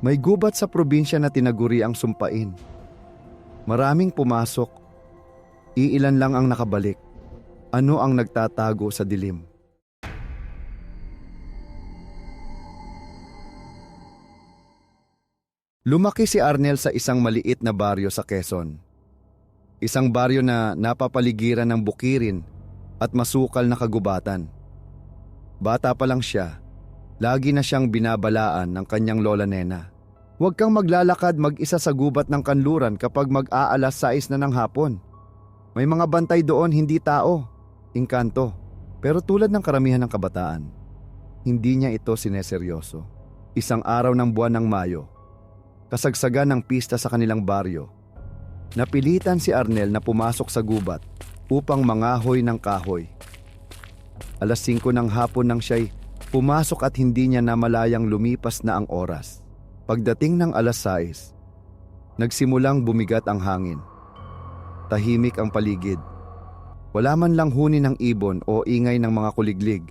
May gubat sa probinsya na tinaguri ang sumpain. Maraming pumasok. Iilan lang ang nakabalik. Ano ang nagtatago sa dilim? Lumaki si Arnel sa isang maliit na baryo sa Quezon. Isang baryo na napapaligiran ng bukirin at masukal na kagubatan. Bata pa lang siya, lagi na siyang binabalaan ng kanyang lola nena. Huwag kang maglalakad mag-isa sa gubat ng kanluran kapag mag-aalas 6 na ng hapon. May mga bantay doon hindi tao, inkanto. Pero tulad ng karamihan ng kabataan, hindi niya ito sineseryoso. Isang araw ng buwan ng Mayo, kasagsagan ng pista sa kanilang baryo. Napilitan si Arnel na pumasok sa gubat upang mangahoy ng kahoy. Alas 5 ng hapon nang siya'y pumasok at hindi niya namalayang lumipas na ang oras. Pagdating ng alas 6, nagsimulang bumigat ang hangin. Tahimik ang paligid. Wala man lang huni ng ibon o ingay ng mga kuliglig.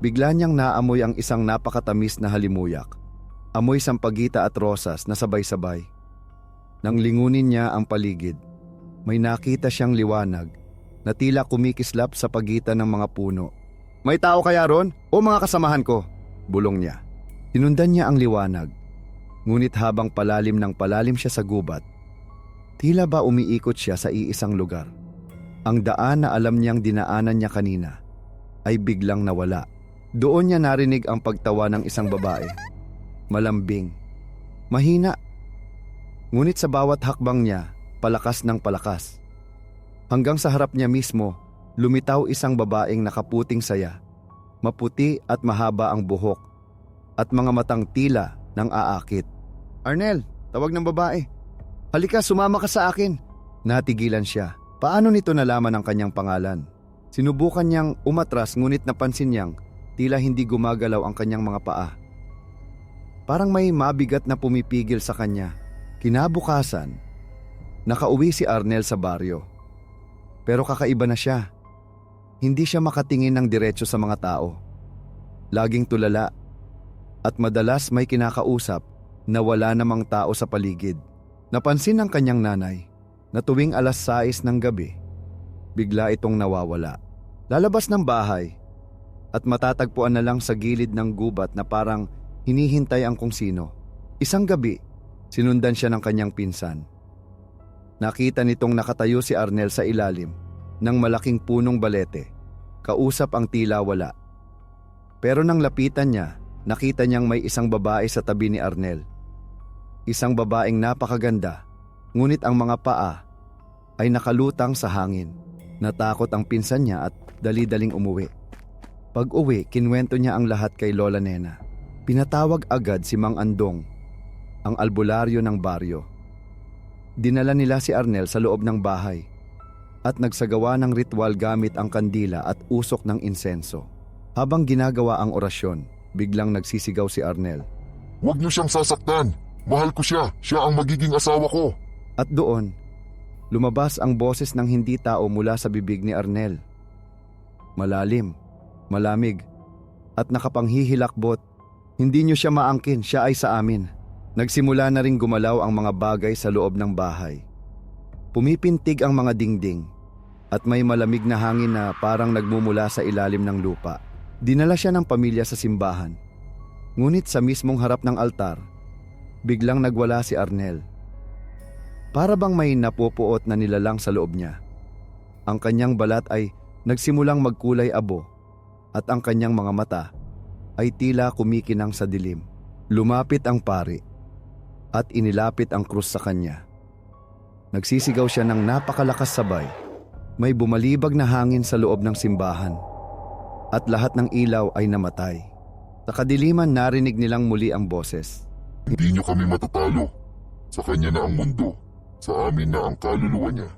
Bigla niyang naamoy ang isang napakatamis na halimuyak. Amoy sampagita at rosas na sabay-sabay. Nang lingunin niya ang paligid, may nakita siyang liwanag na tila kumikislap sa pagitan ng mga puno. May tao kaya ron o mga kasamahan ko? Bulong niya. Tinundan niya ang liwanag. Ngunit habang palalim ng palalim siya sa gubat, tila ba umiikot siya sa iisang lugar. Ang daan na alam niyang dinaanan niya kanina ay biglang nawala. Doon niya narinig ang pagtawa ng isang babae. Malambing. Mahina. Ngunit sa bawat hakbang niya, palakas ng palakas. Hanggang sa harap niya mismo, lumitaw isang babaeng nakaputing saya. Maputi at mahaba ang buhok at mga matang tila ng aakit. Arnel, tawag ng babae. Halika, sumama ka sa akin. Natigilan siya. Paano nito nalaman ang kanyang pangalan? Sinubukan niyang umatras ngunit napansin niyang tila hindi gumagalaw ang kanyang mga paa. Parang may mabigat na pumipigil sa kanya. Kinabukasan, nakauwi si Arnel sa baryo. Pero kakaiba na siya. Hindi siya makatingin ng diretso sa mga tao. Laging tulala at madalas may kinakausap na wala namang tao sa paligid. Napansin ng kanyang nanay na tuwing alas 6 ng gabi, bigla itong nawawala. Lalabas ng bahay at matatagpuan na lang sa gilid ng gubat na parang hinihintay ang kung sino. Isang gabi, sinundan siya ng kanyang pinsan. Nakita nitong nakatayo si Arnel sa ilalim ng malaking punong balete. Kausap ang tila wala. Pero nang lapitan niya, nakita niyang may isang babae sa tabi ni Arnel. Isang babaeng napakaganda, ngunit ang mga paa ay nakalutang sa hangin. Natakot ang pinsan niya at dali-daling umuwi. Pag uwi, kinwento niya ang lahat kay Lola Nena. Pinatawag agad si Mang Andong, ang albularyo ng baryo. Dinala nila si Arnel sa loob ng bahay at nagsagawa ng ritual gamit ang kandila at usok ng insenso. Habang ginagawa ang orasyon, biglang nagsisigaw si Arnel. Huwag niyo siyang sasaktan. Mahal ko siya. Siya ang magiging asawa ko. At doon, lumabas ang boses ng hindi tao mula sa bibig ni Arnel. Malalim, malamig, at nakapanghihilakbot. Hindi niyo siya maangkin, siya ay sa amin. Nagsimula na ring gumalaw ang mga bagay sa loob ng bahay. Pumipintig ang mga dingding at may malamig na hangin na parang nagmumula sa ilalim ng lupa. Dinala siya ng pamilya sa simbahan. Ngunit sa mismong harap ng altar, biglang nagwala si Arnel. Para bang may napupuot na nilalang sa loob niya. Ang kanyang balat ay nagsimulang magkulay abo at ang kanyang mga mata ay tila kumikinang sa dilim. Lumapit ang pari at inilapit ang krus sa kanya. Nagsisigaw siya ng napakalakas sabay. May bumalibag na hangin sa loob ng simbahan at lahat ng ilaw ay namatay. Sa kadiliman narinig nilang muli ang boses. Hindi niyo kami matatalo. Sa kanya na ang mundo. Sa amin na ang kaluluwa niya.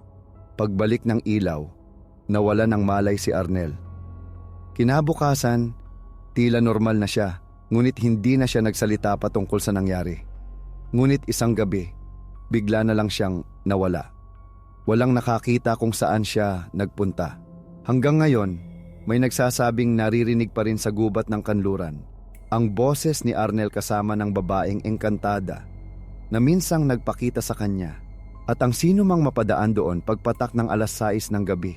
Pagbalik ng ilaw, nawala ng malay si Arnel. Kinabukasan, tila normal na siya, ngunit hindi na siya nagsalita patungkol sa nangyari. Ngunit isang gabi, bigla na lang siyang nawala. Walang nakakita kung saan siya nagpunta. Hanggang ngayon, may nagsasabing naririnig pa rin sa gubat ng kanluran ang boses ni Arnel kasama ng babaeng engkantada na minsang nagpakita sa kanya at ang sino mang mapadaan doon pagpatak ng alas 6 ng gabi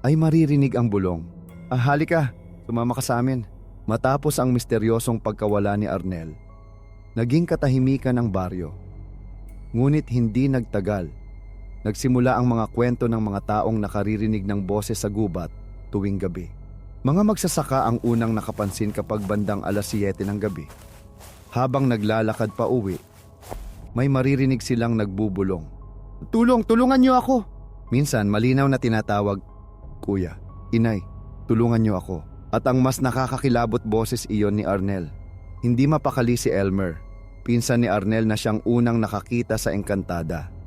ay maririnig ang bulong. Ah, halika, sumama ka sa amin. Matapos ang misteryosong pagkawala ni Arnel, naging katahimikan ng baryo. Ngunit hindi nagtagal. Nagsimula ang mga kwento ng mga taong nakaririnig ng boses sa gubat tuwing gabi. Mga magsasaka ang unang nakapansin kapag bandang alas 7 ng gabi. Habang naglalakad pa uwi, may maririnig silang nagbubulong. Tulong, tulungan niyo ako! Minsan malinaw na tinatawag, Kuya, Inay, tulungan niyo ako. At ang mas nakakakilabot boses iyon ni Arnel. Hindi mapakali si Elmer. Pinsan ni Arnel na siyang unang nakakita sa engkantada.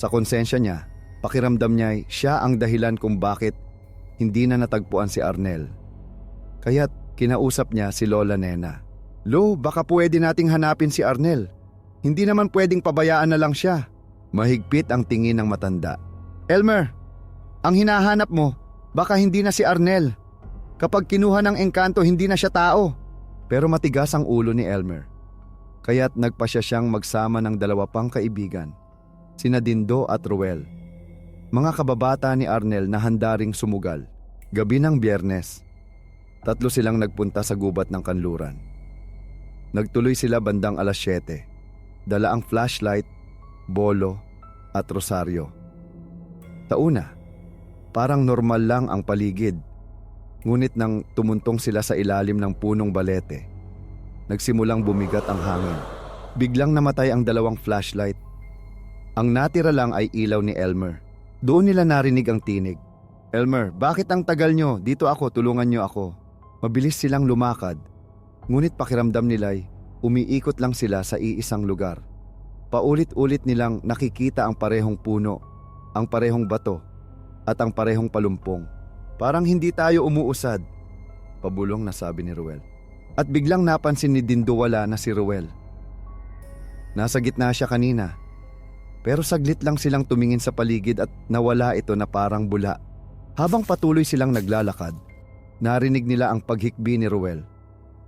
Sa konsensya niya, pakiramdam niya siya ang dahilan kung bakit hindi na natagpuan si Arnel. Kaya't kinausap niya si Lola Nena. Lo, baka pwede nating hanapin si Arnel. Hindi naman pwedeng pabayaan na lang siya. Mahigpit ang tingin ng matanda. Elmer, ang hinahanap mo, baka hindi na si Arnel. Kapag kinuha ng engkanto, hindi na siya tao. Pero matigas ang ulo ni Elmer. Kaya't nagpa siya siyang magsama ng dalawa pang kaibigan, sina Dindo at Ruel. Mga kababata ni Arnel na handaring sumugal. Gabi ng biyernes. Tatlo silang nagpunta sa gubat ng kanluran. Nagtuloy sila bandang alas 7. Dala ang flashlight, bolo, at rosaryo. Tauna, parang normal lang ang paligid. Ngunit nang tumuntong sila sa ilalim ng punong balete, nagsimulang bumigat ang hangin. Biglang namatay ang dalawang flashlight. Ang natira lang ay ilaw ni Elmer. Doon nila narinig ang tinig. Elmer, bakit ang tagal nyo? Dito ako, tulungan nyo ako. Mabilis silang lumakad. Ngunit pakiramdam nila'y umiikot lang sila sa iisang lugar. Paulit-ulit nilang nakikita ang parehong puno, ang parehong bato, at ang parehong palumpong. Parang hindi tayo umuusad. Pabulong na sabi ni Ruel. At biglang napansin ni Dindo wala na si Ruel. Nasa gitna siya kanina. Pero saglit lang silang tumingin sa paligid at nawala ito na parang bula. Habang patuloy silang naglalakad, narinig nila ang paghikbi ni Ruel.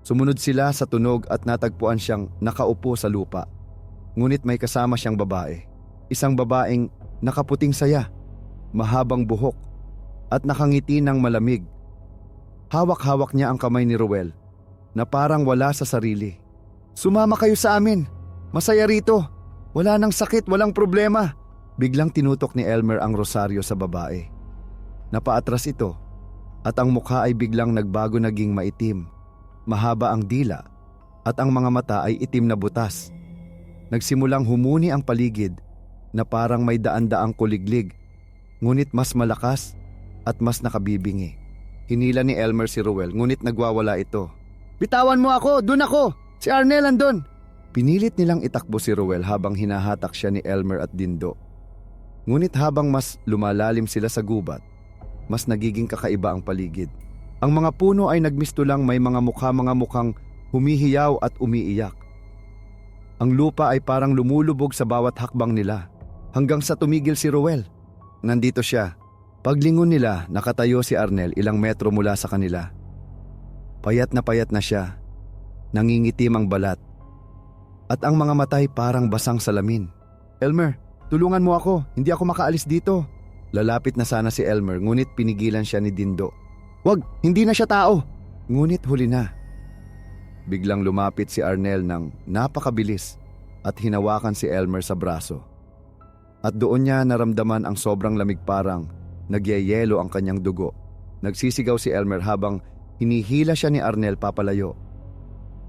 Sumunod sila sa tunog at natagpuan siyang nakaupo sa lupa. Ngunit may kasama siyang babae. Isang babaeng nakaputing saya, mahabang buhok, at nakangiti ng malamig. Hawak-hawak niya ang kamay ni Ruel na parang wala sa sarili. Sumama kayo sa amin. Masaya rito. Wala nang sakit, walang problema. Biglang tinutok ni Elmer ang rosaryo sa babae. Napaatras ito at ang mukha ay biglang nagbago naging maitim. Mahaba ang dila at ang mga mata ay itim na butas. Nagsimulang humuni ang paligid na parang may daan-daang kuliglig ngunit mas malakas at mas nakabibingi. Hinila ni Elmer si Ruel ngunit nagwawala ito. Bitawan mo ako! Doon ako! Si Arnel andun! Pinilit nilang itakbo si Ruel habang hinahatak siya ni Elmer at Dindo. Ngunit habang mas lumalalim sila sa gubat, mas nagiging kakaiba ang paligid. Ang mga puno ay nagmisto lang may mga mukha mga mukhang humihiyaw at umiiyak. Ang lupa ay parang lumulubog sa bawat hakbang nila hanggang sa tumigil si Ruel. Nandito siya. Paglingon nila, nakatayo si Arnel ilang metro mula sa kanila. Payat na payat na siya. Nangingitim ang balat. At ang mga matay parang basang salamin. Elmer, tulungan mo ako. Hindi ako makaalis dito. Lalapit na sana si Elmer ngunit pinigilan siya ni Dindo. Wag, hindi na siya tao. Ngunit huli na. Biglang lumapit si Arnel ng napakabilis at hinawakan si Elmer sa braso. At doon niya naramdaman ang sobrang lamig parang nagyayelo ang kanyang dugo. Nagsisigaw si Elmer habang hinihila siya ni Arnel papalayo.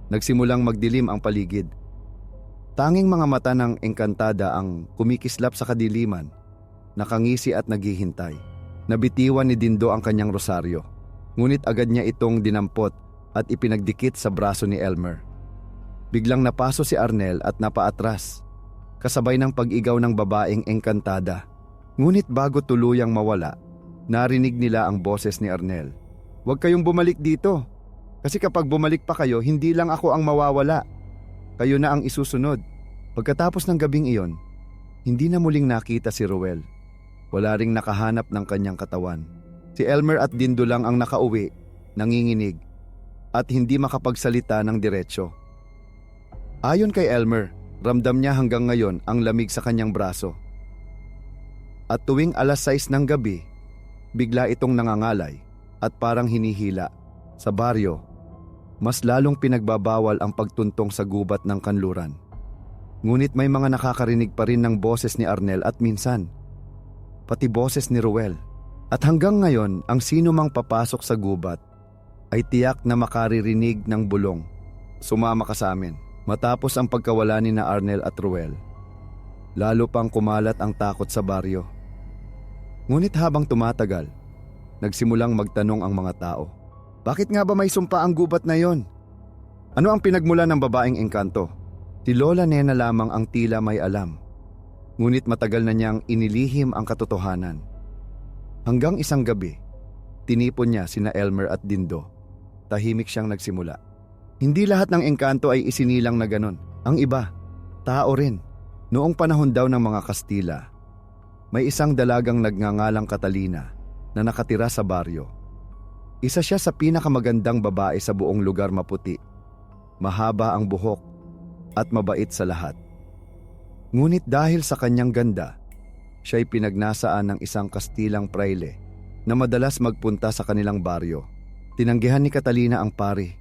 Nagsimulang magdilim ang paligid. Tanging mga mata ng engkantada ang kumikislap sa kadiliman, nakangisi at naghihintay. Nabitiwan ni Dindo ang kanyang rosaryo, ngunit agad niya itong dinampot at ipinagdikit sa braso ni Elmer. Biglang napaso si Arnel at napaatras, kasabay ng pag-igaw ng babaeng engkantada. Ngunit bago tuluyang mawala, narinig nila ang boses ni Arnel. Huwag kayong bumalik dito. Kasi kapag bumalik pa kayo, hindi lang ako ang mawawala. Kayo na ang isusunod. Pagkatapos ng gabing iyon, hindi na muling nakita si Ruel. Wala ring nakahanap ng kanyang katawan. Si Elmer at Dindo lang ang nakauwi, nanginginig. at hindi makapagsalita ng diretsyo. Ayon kay Elmer, ramdam niya hanggang ngayon ang lamig sa kanyang braso. At tuwing alas 6 ng gabi, bigla itong nangangalay at parang hinihila. Sa baryo, mas lalong pinagbabawal ang pagtuntong sa gubat ng kanluran. Ngunit may mga nakakarinig pa rin ng boses ni Arnel at minsan, pati boses ni Ruel. At hanggang ngayon, ang sino mang papasok sa gubat ay tiyak na makaririnig ng bulong. Sumama ka sa amin. Matapos ang pagkawala ni na Arnel at Ruel, lalo pang kumalat ang takot sa baryo. Ngunit habang tumatagal, nagsimulang magtanong ang mga tao. Bakit nga ba may sumpa ang gubat na yon? Ano ang pinagmula ng babaeng engkanto? Si Lola Nena lamang ang tila may alam. Ngunit matagal na niyang inilihim ang katotohanan. Hanggang isang gabi, tinipon niya sina Elmer at Dindo. Tahimik siyang nagsimula. Hindi lahat ng engkanto ay isinilang na ganon. Ang iba, tao rin. Noong panahon daw ng mga Kastila, may isang dalagang nagngangalang Catalina na nakatira sa baryo. Isa siya sa pinakamagandang babae sa buong lugar maputi. Mahaba ang buhok at mabait sa lahat. Ngunit dahil sa kanyang ganda, siya'y pinagnasaan ng isang Kastilang praile na madalas magpunta sa kanilang baryo. Tinanggihan ni Catalina ang pari.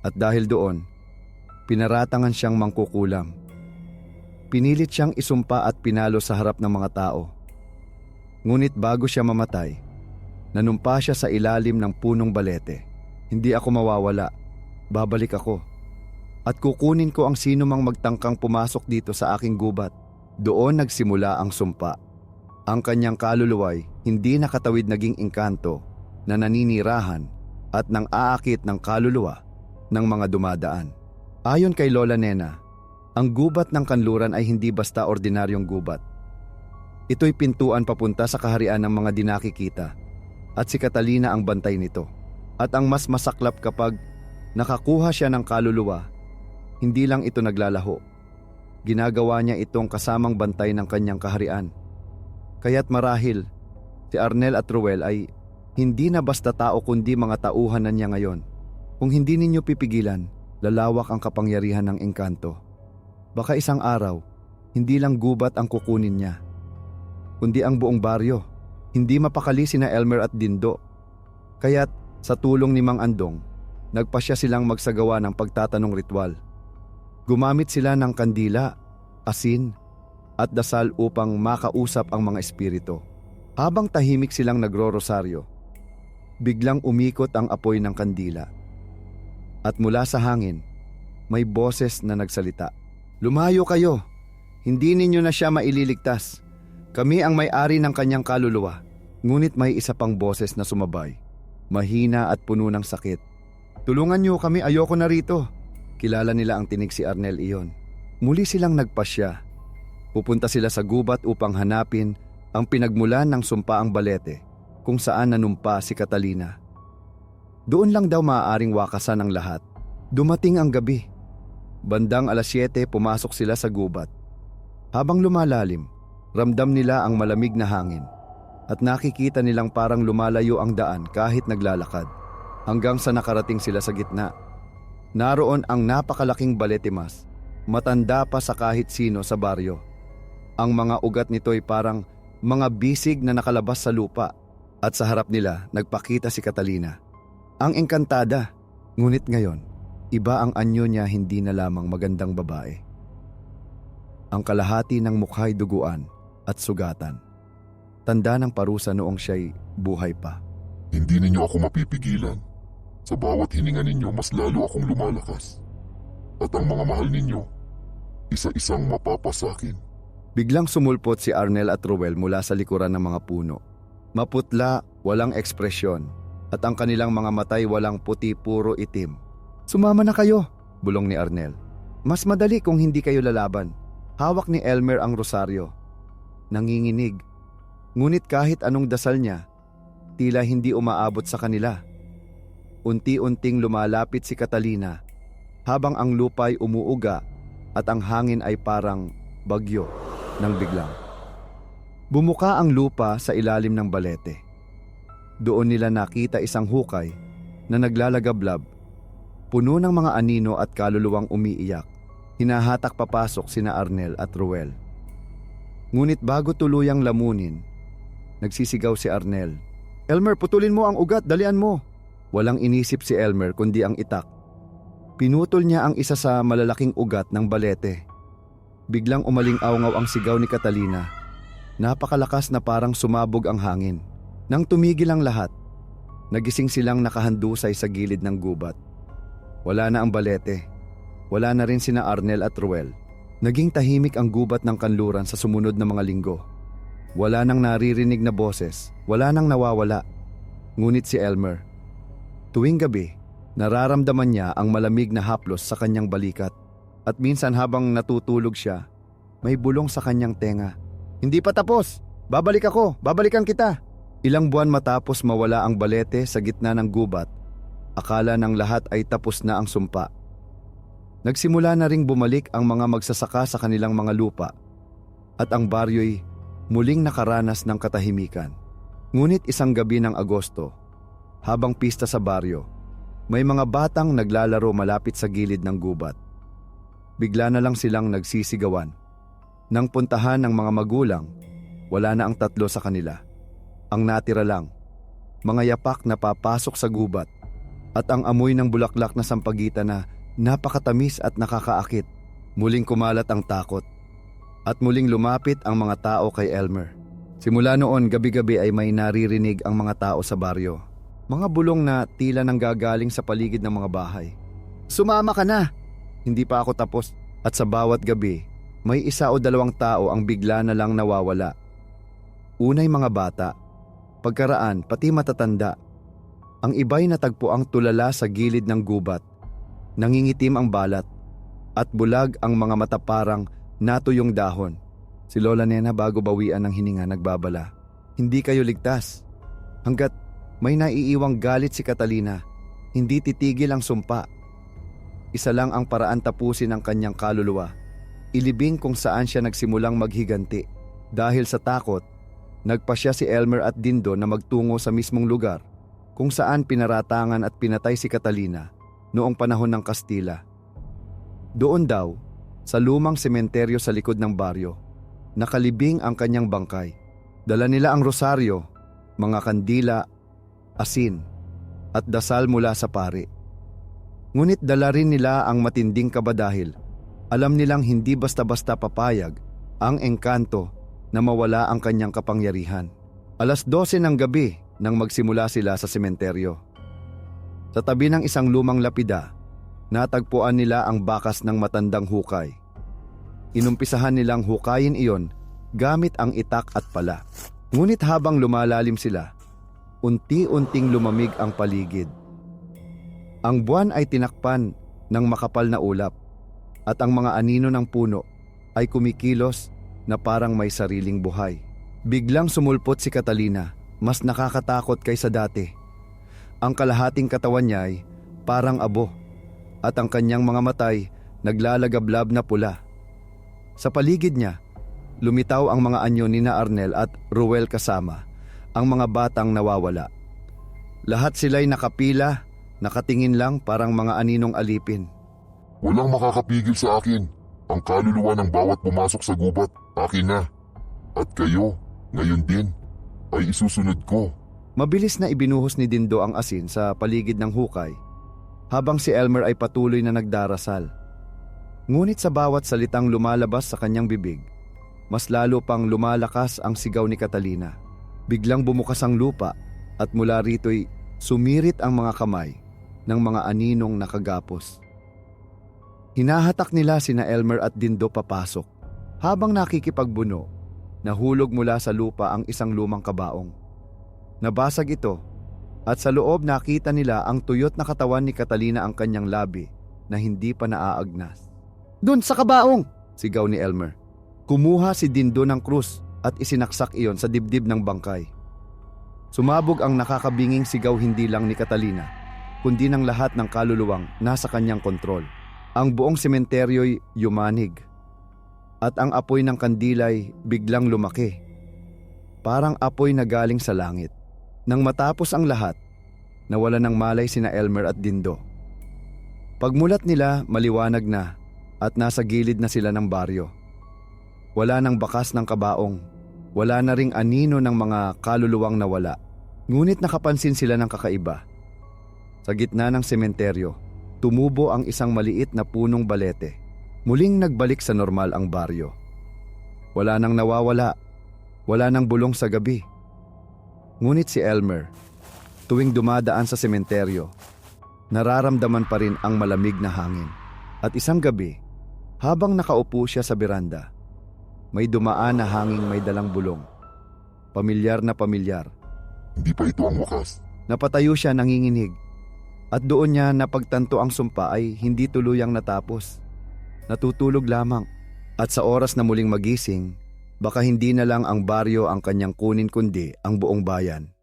At dahil doon, pinaratangan siyang mangkukulam. Pinilit siyang isumpa at pinalo sa harap ng mga tao. Ngunit bago siya mamatay, nanumpa siya sa ilalim ng punong balete. Hindi ako mawawala. Babalik ako. At kukunin ko ang sino mang magtangkang pumasok dito sa aking gubat. Doon nagsimula ang sumpa. Ang kanyang kaluluway hindi nakatawid naging engkanto na naninirahan at nang aakit ng kaluluwa ng mga dumadaan. Ayon kay Lola Nena, ang gubat ng kanluran ay hindi basta ordinaryong gubat. Ito'y pintuan papunta sa kaharian ng mga dinakikita at si Catalina ang bantay nito. At ang mas masaklap kapag nakakuha siya ng kaluluwa, hindi lang ito naglalaho. Ginagawa niya itong kasamang bantay ng kanyang kaharian. Kaya't marahil, si Arnel at Ruel ay hindi na basta tao kundi mga tauhan na niya ngayon. Kung hindi ninyo pipigilan, lalawak ang kapangyarihan ng engkanto. Baka isang araw, hindi lang gubat ang kukunin niya, kundi ang buong baryo. Hindi mapakali sina Elmer at Dindo. Kaya't sa tulong ni Mang Andong, nagpasya silang magsagawa ng pagtatanong ritual. Gumamit sila ng kandila, asin, at dasal upang makausap ang mga espiritu. Habang tahimik silang nagro-rosaryo, biglang umikot ang apoy ng kandila. At mula sa hangin, may boses na nagsalita. Lumayo kayo! Hindi ninyo na siya maililigtas. Kami ang may-ari ng kanyang kaluluwa. Ngunit may isa pang boses na sumabay. Mahina at puno ng sakit. Tulungan niyo kami, ayoko na rito. Kilala nila ang tinig si Arnel iyon. Muli silang nagpasya. Pupunta sila sa gubat upang hanapin ang pinagmulan ng sumpaang balete kung saan nanumpa si Catalina. Doon lang daw maaaring wakasan ang lahat. Dumating ang gabi. Bandang alas 7 pumasok sila sa gubat. Habang lumalalim, ramdam nila ang malamig na hangin at nakikita nilang parang lumalayo ang daan kahit naglalakad hanggang sa nakarating sila sa gitna. Naroon ang napakalaking baletimas, matanda pa sa kahit sino sa baryo. Ang mga ugat nito'y parang mga bisig na nakalabas sa lupa at sa harap nila nagpakita si Catalina. Ang engkantada, ngunit ngayon, iba ang anyo niya hindi na lamang magandang babae. Ang kalahati ng mukha'y duguan at sugatan. Tanda ng parusa noong siya'y buhay pa. Hindi ninyo ako mapipigilan. Sa bawat hininga ninyo, mas lalo akong lumalakas. At ang mga mahal ninyo, isa-isang mapapasakin. Biglang sumulpot si Arnel at Ruel mula sa likuran ng mga puno. Maputla, walang ekspresyon, at ang kanilang mga matay walang puti puro itim. Sumama na kayo, bulong ni Arnel. Mas madali kung hindi kayo lalaban. Hawak ni Elmer ang rosaryo. Nanginginig. Ngunit kahit anong dasal niya, tila hindi umaabot sa kanila. Unti-unting lumalapit si Catalina habang ang lupa'y umuuga at ang hangin ay parang bagyo ng biglang. Bumuka ang lupa sa ilalim ng balete. Doon nila nakita isang hukay na naglalagablab puno ng mga anino at kaluluwang umiiyak. Hinahatak papasok sina Arnel at Ruel. Ngunit bago tuluyang lamunin, nagsisigaw si Arnel. Elmer, putulin mo ang ugat, dalian mo. Walang inisip si Elmer kundi ang itak. Pinutol niya ang isa sa malalaking ugat ng balete. Biglang umaling-awngaw ang sigaw ni Catalina. Napakalakas na parang sumabog ang hangin. Nang tumigil ang lahat, nagising silang nakahandusay sa gilid ng gubat. Wala na ang balete. Wala na rin sina Arnel at Ruel. Naging tahimik ang gubat ng kanluran sa sumunod na mga linggo. Wala nang naririnig na boses, wala nang nawawala. Ngunit si Elmer, tuwing gabi, nararamdaman niya ang malamig na haplos sa kanyang balikat. At minsan habang natutulog siya, may bulong sa kanyang tenga. Hindi pa tapos! Babalik ako! Babalikan kita! Ilang buwan matapos mawala ang balete sa gitna ng gubat, akala ng lahat ay tapos na ang sumpa. Nagsimula na ring bumalik ang mga magsasaka sa kanilang mga lupa at ang baryo'y muling nakaranas ng katahimikan. Ngunit isang gabi ng Agosto, habang pista sa baryo, may mga batang naglalaro malapit sa gilid ng gubat. Bigla na lang silang nagsisigawan. Nang puntahan ng mga magulang, wala na ang tatlo sa kanila. Ang natira lang, mga yapak na papasok sa gubat at ang amoy ng bulaklak na sampagitan na napakatamis at nakakaakit. Muling kumalat ang takot at muling lumapit ang mga tao kay Elmer. Simula noon, gabi-gabi ay may naririnig ang mga tao sa baryo. Mga bulong na tila nang gagaling sa paligid ng mga bahay. Sumama ka na! Hindi pa ako tapos at sa bawat gabi, may isa o dalawang tao ang bigla na lang nawawala. Unay mga bata, pagkaraan pati matatanda. Ang iba'y natagpo ang tulala sa gilid ng gubat. Nangingitim ang balat at bulag ang mga mata parang natuyong dahon. Si Lola Nena bago bawian ng hininga nagbabala. Hindi kayo ligtas. Hanggat may naiiwang galit si Catalina, hindi titigil ang sumpa. Isa lang ang paraan tapusin ang kanyang kaluluwa. Ilibing kung saan siya nagsimulang maghiganti. Dahil sa takot, nagpa siya si Elmer at Dindo na magtungo sa mismong lugar kung saan pinaratangan at pinatay si Catalina noong panahon ng Kastila. Doon daw, sa lumang sementeryo sa likod ng baryo, nakalibing ang kanyang bangkay. Dala nila ang rosaryo, mga kandila, asin, at dasal mula sa pari. Ngunit dala rin nila ang matinding kabadahil. Alam nilang hindi basta-basta papayag ang engkanto na mawala ang kanyang kapangyarihan. Alas 12 ng gabi nang magsimula sila sa sementeryo. Sa tabi ng isang lumang lapida, natagpuan nila ang bakas ng matandang hukay. Inumpisahan nilang hukayin iyon gamit ang itak at pala. Ngunit habang lumalalim sila, unti-unting lumamig ang paligid. Ang buwan ay tinakpan ng makapal na ulap at ang mga anino ng puno ay kumikilos na parang may sariling buhay. Biglang sumulpot si Catalina, mas nakakatakot kaysa dati. Ang kalahating katawan niya ay parang abo at ang kanyang mga matay naglalagablab na pula. Sa paligid niya, lumitaw ang mga anyo ni na Arnel at Ruel kasama, ang mga batang nawawala. Lahat sila'y nakapila, nakatingin lang parang mga aninong alipin. Walang makakapigil sa akin. Ang kaluluwa ng bawat pumasok sa gubat, akin na. At kayo, ngayon din, ay isusunod ko. Mabilis na ibinuhos ni Dindo ang asin sa paligid ng hukay, habang si Elmer ay patuloy na nagdarasal. Ngunit sa bawat salitang lumalabas sa kanyang bibig, mas lalo pang lumalakas ang sigaw ni Catalina. Biglang bumukas ang lupa at mula rito'y sumirit ang mga kamay ng mga aninong nakagapos. Hinahatak nila sina Elmer at Dindo papasok. Habang nakikipagbuno, nahulog mula sa lupa ang isang lumang kabaong. Nabasag ito at sa loob nakita nila ang tuyot na katawan ni Catalina ang kanyang labi na hindi pa naaagnas. Doon sa kabaong! Sigaw ni Elmer. Kumuha si Dindo ng krus at isinaksak iyon sa dibdib ng bangkay. Sumabog ang nakakabinging sigaw hindi lang ni Catalina, kundi ng lahat ng kaluluwang nasa kanyang kontrol. Ang buong sementeryo'y yumanig at ang apoy ng kandilay biglang lumaki. Parang apoy na galing sa langit. Nang matapos ang lahat, nawala ng malay sina Elmer at Dindo. Pagmulat nila, maliwanag na at nasa gilid na sila ng baryo. Wala nang bakas ng kabaong, wala na ring anino ng mga kaluluwang nawala. Ngunit nakapansin sila ng kakaiba. Sa gitna ng sementeryo, tumubo ang isang maliit na punong balete. Muling nagbalik sa normal ang baryo. Wala nang nawawala, wala nang bulong sa gabi. Ngunit si Elmer, tuwing dumadaan sa sementeryo, nararamdaman pa rin ang malamig na hangin. At isang gabi, habang nakaupo siya sa beranda, may dumaan na hanging may dalang bulong. Pamilyar na pamilyar. Hindi pa ito ang wakas. Napatayo siya nanginginig. At doon niya napagtanto ang sumpa ay hindi tuluyang natapos. Natutulog lamang. At sa oras na muling magising, baka hindi na lang ang baryo ang kanyang kunin kundi ang buong bayan.